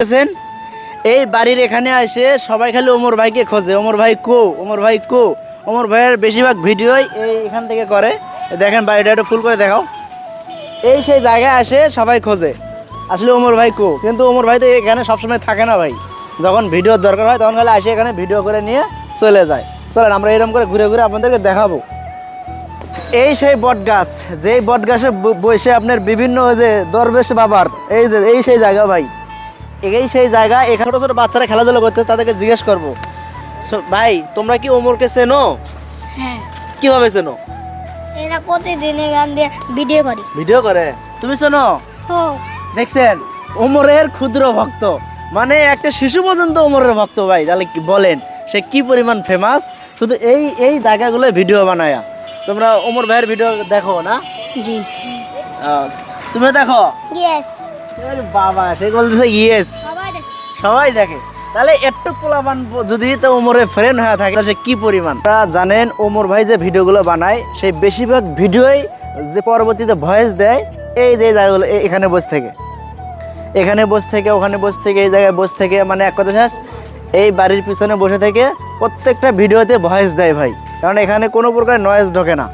দেখছেন এই বাড়ির এখানে এসে সবাই খালি ওমর ভাইকে খোঁজে। ওমর ভাই কো, ওমর ভাই কো। ওমর ভাইয়ের বেশিরভাগ ভিডিওই এই এখান থেকে করে। দেখেন বাড়িটা একটু ফুল করে দেখাও। এই সেই জায়গায় আসে সবাই খোঁজে। আসলে ওমর ভাই কো, কিন্তু ওমর ভাই তো এখানে সবসময় থাকে না ভাই। যখন ভিডিওর দরকার হয়, তখন খালি আসে এখানে ভিডিও করে নিয়ে চলে যায়। চলেন, আমরা এরকম করে ঘুরে ঘুরে আপনাদেরকে দেখাবো। এই সেই বট গাছ যেই বট গাছে বসে আপনার বিভিন্ন যে দরবেশ বাবার, এই যে, এই সেই জায়গা ভাই। এই সেই জায়গা এখানে ছোটো ছোটো বাচ্চারা খেলাধুলা করতে তাদেরকে জিজ্ঞেস করব। ভাই তোমরা কি ওমরকে চেনো? হ্যাঁ। কীভাবে চেনো? এরা প্রতিদিন এখান দিয়ে ভিডিও করি। ভিডিও করে? তুমি চেনো? দেখছেন ওমরের ক্ষুদ্র ভক্ত। মানে একটা শিশু পর্যন্ত ওমরের ভক্ত ভাই। তাহলে কি বলেন সে কি পরিমাণ ফেমাস শুধু এই এই জায়গাগুলো ভিডিও বানায়া। তোমরা ওমর ভাইয়ের ভিডিও দেখো না? জি। তুমিও দেখো? ইয়েস বাবা সে বলতেছে ইয়েস সবাই দেখ। তাহলে একটু পোলাপান প- যদি তো ওমরের ফ্রেন্ড হয়ে থাকে সে কি পরিমাণ? আপনারা জানেন ওমর ভাই যে ভিডিওগুলো বানায় সেই বেশিরভাগ ভিডিওই যে পরবর্তীতে ভয়েস দেয় এই যে জায়গাগুলো এখানে বসে থেকে। এখানে বসে থেকে ওখানে বসে থেকে এই জায়গায় বসে থেকে মানে এক কথা শেষ এই বাড়ির পিছনে বসে থেকে প্রত্যেকটা ভিডিওতে ভয়েস দেয় ভাই। কারণ এখানে কোনো প্রকার নয়েজ ঢোকে না।